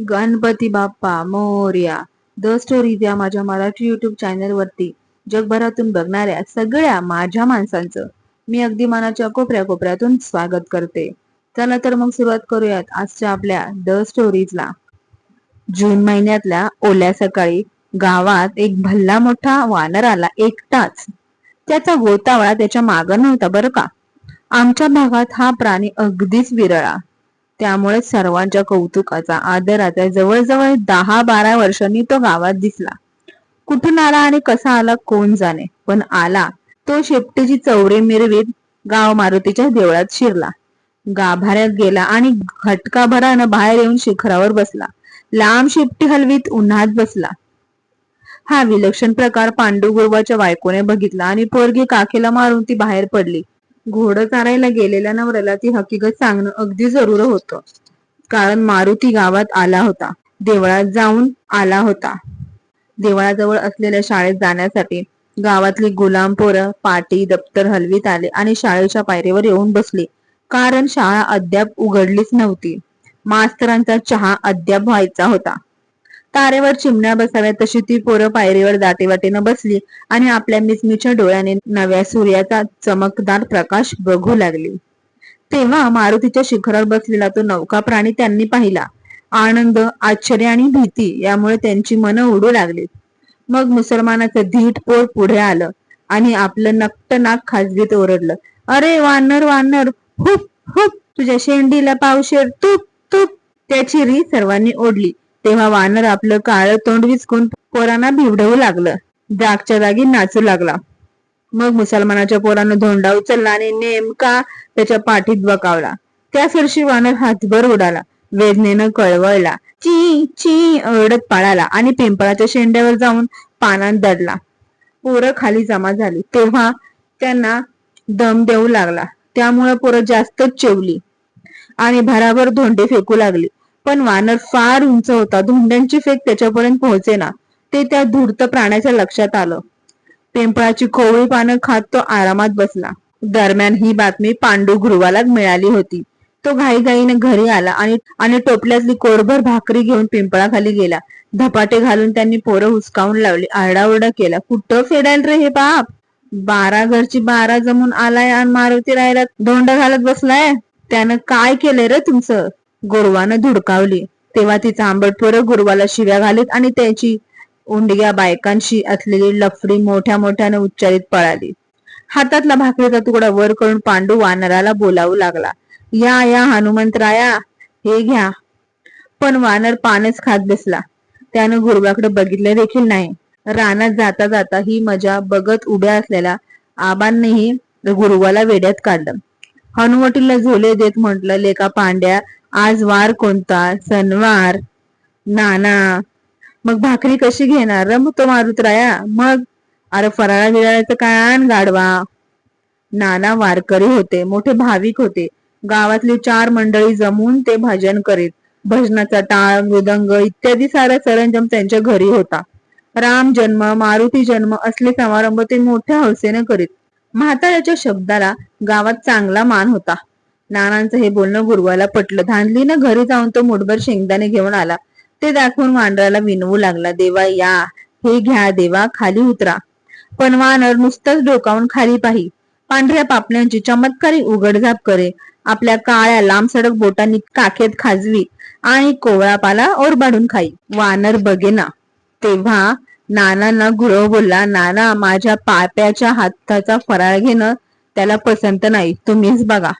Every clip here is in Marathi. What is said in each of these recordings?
गणपती बाप्पा मोर्या द स्टोरीज या माझ्या मराठी युट्यूब चॅनल वरती जगभरातून बघणाऱ्या सगळ्या माझ्या माणसांचं मी अगदी मनाच्या कोपऱ्या कोपऱ्यातून स्वागत करते. चला तर मग सुरुवात करूयात आजच्या आपल्या द स्टोरीजला जून महिन्यातल्या ओल्या सकाळी गावात एक भल्ला मोठा वानर आला एकटाच. त्याचा गोतावळा त्याच्या मागं नव्हता बरं का? आमच्या भागात हा प्राणी अगदीच विरळा. त्यामुळे सर्वांच्या कौतुकाचा आदराचा जवळजवळ दहा बारा वर्षांनी तो गावात दिसला. कुठून आला आणि कसा आला कोण जाणे? पण आला. तो शेपटीची चौरे मिरवीत गाव मारुतीच्या देवळात शिरला. गाभाऱ्यात गेला आणि घटकाभरानं बाहेर येऊन शिखरावर बसला. लांब शेपटी हलवीत उन्हात बसला. हा विलक्षण प्रकार पांडुगुरुबाच्या बायकोने बघितला आणि पोरगी काखेला मारून ती बाहेर पडली. घोडं चारायला गेलेल्या नवऱ्याला ती हकीकत सांगणं अगदी जरूर होतं. कारण मारुती गावात आला होता. देवळात जाऊन आला होता. देवळाजवळ असलेल्या शाळेत जाण्यासाठी गावातली गुलाम पोरं पाटी दप्तर हलवीत आले आणि शाळेच्या पायरीवर येऊन बसले. कारण शाळा अद्याप उघडलीच नव्हती. मास्तरांचा चहा अद्याप व्हायचा होता. तारेवर चिमण्या बसाव्या तशी ती पोरं पायरीवर दाटीवाटीनं बसली आणि आपल्या मिचमिच्या डोळ्याने नव्या सूर्याचा चमकदार प्रकाश बघू लागली. तेव्हा मारुतीच्या शिखरावर बसलेला तो नौका प्राणी त्यांनी पाहिला. आनंद आश्चर्य आणि भीती यामुळे त्यांची मनं उडू लागली. मग मुसलमानाचं धीट पोर पुढे आलं आणि आपलं नक्ट नाक खाजगीत ओरडलं. अरे वानर वानर हुप हुप तुझ्या शेंडीला पावशेर तूप तूप. त्याची री सर्वांनी ओढली. तेव्हा वानर आपलं काळं तोंड विचकून पोरांना भिवडवू लागलं. जागच्या जागी नाचू लागला. मग मुसलमानाच्या पोरानं धोंडा उचलला आणि नेमका त्याच्या पाठीत बकावला. त्या सरशी वानर हातभर उडाला. वेदनेनं कळवळला. ची ची ओरडत पळाला आणि पिंपळाच्या शेंड्यावर जाऊन पानात दडला. पोरं खाली जमा झाली. तेव्हा त्यांना दम देऊ लागला. त्यामुळे पोरं जास्तच चेवली. आणि भराभर धोंडे फेकू लागली. पण वानर फार उंच होता. धोंड्यांची फेक त्याच्यापर्यंत पोहोचेना. ते त्या धूर्त प्राण्याच्या लक्षात आलं. पिंपळाची कोवळी पानं खात तो आरामात बसला. दरम्यान ही बातमी पांडू गुरुवाला मिळाली होती. तो घाईघाईने घरी आला आणि आणि टोपल्यातली कोरभर भाकरी घेऊन पिंपळाखाली गेला. धपाटे घालून त्यांनी पोरं हुसकावून लावली. आरडाओरडा केला. कुठं फेडाल रे हे बाप? बारा घरची बारा जमून आलाय आणि मारुती राहिला धोंड घालत बसलाय? त्यानं काय केलंय रे तुमचं? गुरुवानं धुडकावली. तेव्हा तिचा आंबट पोरं गुरुवाला शिव्या घालीत आणि त्याची उंडग्या बायकांशी असलेली लफडी मोठ्या मोठ्याने उच्चारित पळाली. हातातला भाकरीचा तुकडा वर करून पांडू वानराला बोलावू लागला. या या हनुमंतराया हे घ्या. पण वानर पानच खात बसला. त्यानं गुरुवाकडे बघितले देखील नाही. रानात जाता जाता ही मजा बघत उभ्या असलेल्या आबांनीही गुरुवाला वेड्यात काढलं. हनुवटीला झोले देत म्हटलं लेका पांड्या आज वार कोणता? सणवार? नाना? मग भाकरी कशी घेणार? रमतो मारुतराया मग? अरे फराळा बिराळाचं काय आण गाडवा नाना वारकरी होते मोठे भाविक होते. गावातली चार मंडळी जमून ते भजन करीत. भजनाचा टाळ मृदंग इत्यादी सारा सरंजम त्यांच्या घरी होता. राम जन्म मारुती जन्म असले समारंभ ते मोठ्या हौसेने करीत. म्हाताऱ्याच्या शब्दाला गावात चांगला मान होता. नानांचं हे बोलणं गुरुवाला पटलं. धांदलीनं घरी जाऊन तो मुठभर शेंगदाणे घेऊन आला. ते दाखवून वानराला विनवू लागला देवा या हे घ्या देवा खाली उतरा. पण वानर नुसतंच डोकावून खाली पाही. पांढऱ्या पापण्यांची चमत्कारी उघडझाप करे. आपल्या काळ्या लांब सडक बोटांनी काखेत खाजवी आणि कोवळा पाला ओरबाडून खाई. वानर बघेना तेव्हा नानांना गुरव बोलला नाना माझ्या पाप्याच्या हाताचा फराळ घेणं त्याला पसंत नाही. तुम्हीच बघा.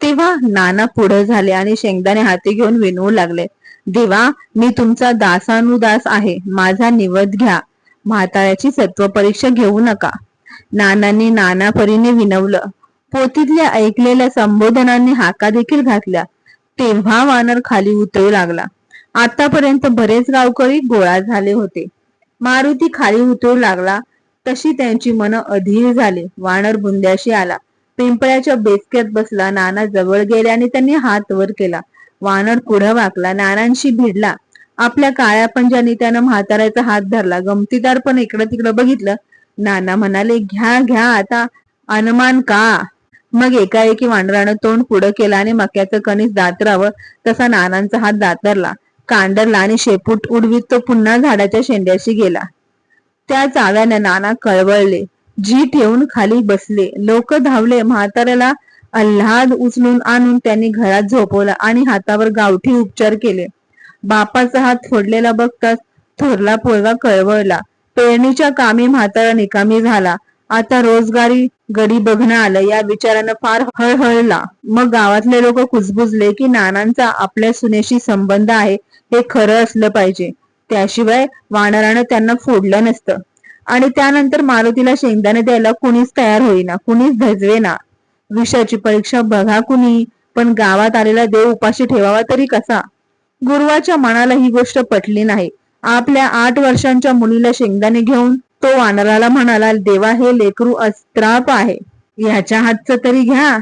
तेव्हा नाना पुढे झाले आणि शेंगदाणे हाती घेऊन विनवू लागले. देवा मी तुमचा दासानुदास आहे. माझा निवद घ्या. म्हाताऱ्याची सत्व परीक्षा घेऊ नका. नानांनी नाना परीने विनवलं. पोतीतल्या ऐकलेल्या संबोधनांनी हाका देखील घातल्या. तेव्हा वानर खाली उतरू लागला. आतापर्यंत बरेच गावकरी गोळा झाले होते. मारुती खाली उतरू लागला. तशी त्यांची मन अधीर झाली. वानर बुंद्याशी आला. पिंपळ्याच्या बेचक्यात बसला नाना जवळ गेले आणि त्यांनी हात वर केला. वानर पुढे वाकला नानांशी भिडला. आपल्या काळ्या पंजाने त्यानं म्हाताऱ्याचा हात धरला गमतीदार पण इकडं तिकडं बघितलं. नाना म्हणाले घ्या घ्या आता अनुमान का? मग एकाएकी वानरानं तोंड पुढं केलं आणि मक्याचं कणीस दातरावं तसा नानांचा हात दातरला. कांडरला आणि शेपूट उडवीत तो पुन्हा झाडाच्या शेंड्याशी गेला. त्या चाव्याने नाना कळवळले. जी ठेवून खाली बसले. लोक धावले. म्हाताऱ्याला अल्हाद उचलून आणून त्यांनी घरात झोपवला आणि हातावर गावठी उपचार केले. बापाचा हात फोडलेला बघताच थोरला पोरगा कळवळला. पेरणीच्या कामी म्हातारा निकामी झाला. आता रोजगारी गडी बघणं आलं. या विचारानं फार हळहळला. मग गावातले लोक कुजबुजले की नानांचा आपल्या सुनेशी संबंध आहे हे खरं असलं पाहिजे. त्याशिवाय वानरानं त्यांना फोडलं नसतं. आणि त्यानंतर मारुतीला शेंगदाणे द्यायला कुणीच तयार होईना कुणीच धजवेना. विषयाची परीक्षा बघा कुणी पण गावात आलेला देव उपाशी ठेवावा तरी कसा? गुरुवाच्या मनाला ही गोष्ट पटली नाही. आपल्या आठ वर्षांच्या मुलीला शेंगदाणे घेऊन तो वानराला म्हणाला देवा हे लेकरू अस्त्राप आहे. ह्याच्या हातचं तरी घ्या.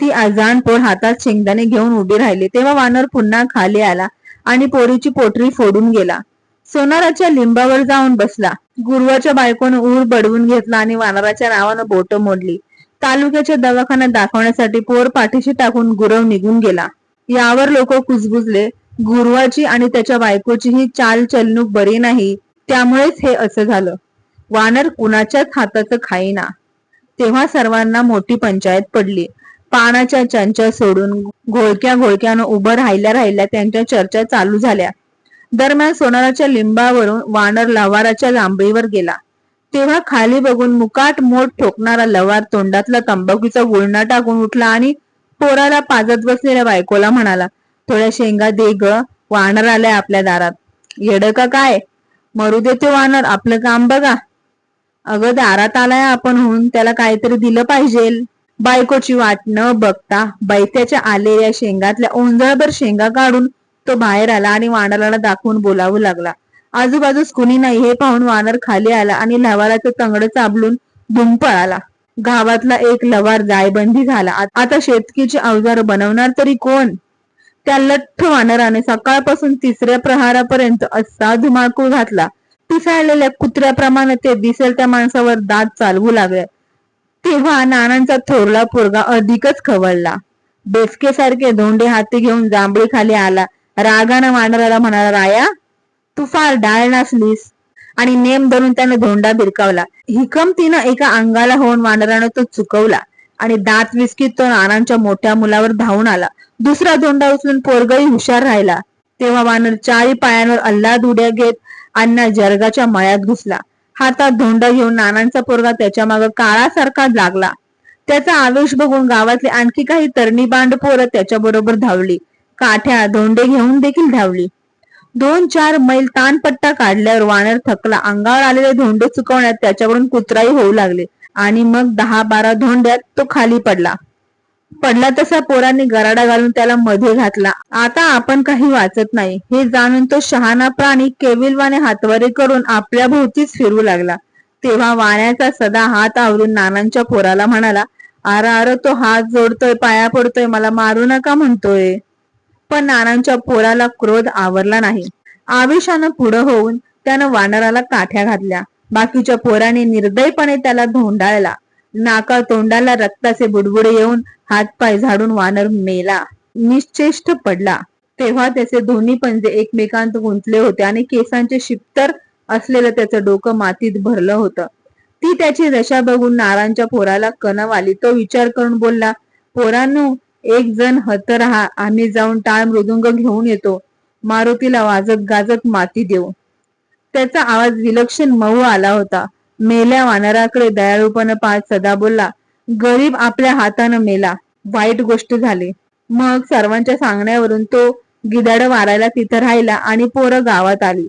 ती अजान पोर हातात शेंगदाणे घेऊन उभी राहिली. तेव्हा वानर पुन्हा खाली आला आणि पोरीची पोटरी फोडून गेला. सोनाराच्या लिंबावर जाऊन बसला. गुरुवाच्या बायकोनं ऊर बडवून घेतला आणि वानराच्या नावानं बोट मोडली. तालुक्याच्या दवाखान्यात दाखवण्यासाठी पोर पाठीशी टाकून गुरव निघून गेला. यावर लोक कुजबुजले गुरुवाची आणि त्याच्या बायकोची ही चाल चलणूक बरी नाही त्यामुळेच हे असं झालं. वानर कुणाच्याच हाताचं खाईना. तेव्हा सर्वांना मोठी पंचायत पडली. पानाच्या चंचा सोडून घोळक्या घोळक्यानं उभं राहिल्या राहिल्या त्यांच्या चर्चा चालू झाल्या. दरम्यान सोनाराच्या लिंबावरून वानर लवाराच्या लांबीवर गेला. तेव्हा खाली बघून मुकाट मोठ ठोकणारा लवार तोंडातला तंबाखूचा गुळणा टाकून उठला आणि पोराला पाजत बसलेल्या बायकोला म्हणाला थोड्या शेंगा दे ग वानर आलाय आपल्या दारात. येड का काय? मरू दे ते वानर आपलं काम बघा. अगं दारात आलाय आपण होऊन त्याला काहीतरी दिलं पाहिजे. बायकोची वाट न बघता बैत्याच्या आलेल्या शेंगातल्या ओंजळभर शेंगा काढून तो बाहेर आला आणि वानराला दाखवून बोलावू लागला. आजूबाजूस कुणी नाही हे पाहून वानर खाली आला आणि लवाराचं तंगड चाबलून धुम पळाला गावातला एक लवार जायबंदी झाला. आता शेतकीचे अवजार बनवणार तरी कोण? त्या लठ्ठ वानराने सकाळपासून तिसऱ्या प्रहारापर्यंत असा धुमाकूळ घातला. पिसाळलेल्या कुत्र्याप्रमाणे ते दिसेल त्या माणसावर दात चालवू लागले. तेव्हा नानांचा थोरला पोरगा अधिकच खवळला. बेसकेसारखे धोंडे हाती घेऊन जांभळी खाली आला. रागानं वानराला म्हणाला राया तू फार डाळ नसलीस. आणि नेम धरून त्याने धोंडा भिरकावला हिकमतीनं एका अंगाला होऊन वानरानं तो चुकवला आणि दात विस्कीत तो नानांच्या मोठ्या मुलावर धावून आला. दुसरा धोंडा उचलून पोरगही हुशार राहिला. तेव्हा वानर चारी पायांवर अल्लाद उड्या घेत अण्णा जर्गाच्या मळ्यात घुसला. हातात धोंडा घेऊन नानांचा पोरगा त्याच्यामागे काळासारखा लागला. त्याचा आवेश बघून गावातली आणखी काही तरणी बांड पोरं त्याच्या बरोबर धावली. काठ्या धोंडे घेऊन देखील धावली. दोन चार मैल तानपट्टा काढल्यावर वानर थकला. अंगावर आलेले धोंडे चुकवण्यात त्याच्याकडून कुत्राही होऊ लागले. आणि मग दहा बारा धोंड्यात तो खाली पडला. पडला तसा पोरांनी गराडा घालून त्याला मध्ये घातला. आता आपण काही वाचत नाही. हे जाणून तो शहाणा प्राणी केविलवाने हातवारे करून आपल्या भोवतीच फिरू लागला. तेव्हा वाण्याचा सदा हात आवरून नानांच्या पोराला म्हणाला आर आर तो हात जोडतोय पाया पडतोय मला मारू नका म्हणतोय. पण नानांच्या पोराला क्रोध आवरला नाही. आवेशानं पुढं होऊन त्यानं वानराला काठ्या घातल्या. बाकीच्या पोराने निर्दयपणे त्याला धोंडाळला. नाका तोंडाला रक्ताचे बुडबुडे येऊन हातपाय झाडून वानर मेला. निश्चेष्ट पडला. तेव्हा त्याचे दोन्ही पंजे एकमेकांत गुंतले होते आणि केसांचे शिप्तर असलेलं त्याचं डोकं मातीत भरलं होतं. ती त्याची दशा बघून नारांच्या पोराला कणव आली तो विचार करून बोलला पोरांनो एक जण हत राहा आम्ही जाऊन टाळ मृदुंग घेऊन येतो. मारुतीला वाजत गाजत माती देऊ. त्याचा आवाज विलक्षण मऊ आला होता. मेल्या वानराकडे दयाळूपण पाहत सदा बोलला गरीब आपल्या हातानं मेला. वाईट गोष्ट झाली. मग सर्वांच्या सांगण्यावरून तो गिदाड मारायला तिथं राहिला आणि पोरं गावात आली.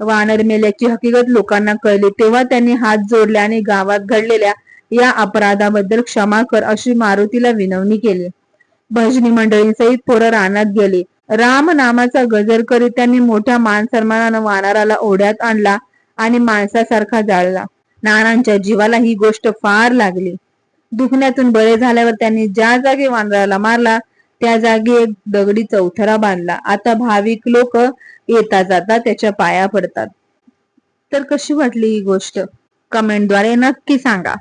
वानर मेल्याची हकीकत लोकांना कळली. तेव्हा त्यांनी हात जोडले आणि गावात घडलेल्या या अपराधाबद्दल क्षमा कर अशी मारुतीला विनवणी केली. भजनी मंडळींसहित पोरं रानात गेले. राम नामाचा गजर करीत त्यांनी मोठ्या मान सन्मानानं वानराला ओढ्यात आणला आणि माणसासारखा जाळला. नानांच्या जीवाला ही गोष्ट फार लागली. दुखण्यातून बरे झाल्यावर त्यांनी ज्या जागी वानराला मारला त्या जागी एक दगडी चौथरा बांधला. आता भाविक लोक येता जाता त्याच्या पाया पडतात. तर कशी वाटली ही गोष्ट? कमेंटद्वारे नक्की सांगा.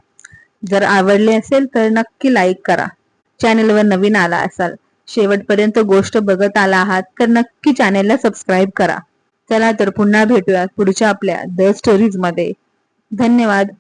जर आवडले असेल तर नक्की लाईक करा. चॅनलवर नवीन आला असाल शेवटपर्यंत गोष्ट बघत आला आहात तर नक्की चॅनेलला सबस्क्राईब करा. चला तर पुन्हा भेटूया पुढच्या आपल्या द स्टोरीजमध्ये धन्यवाद.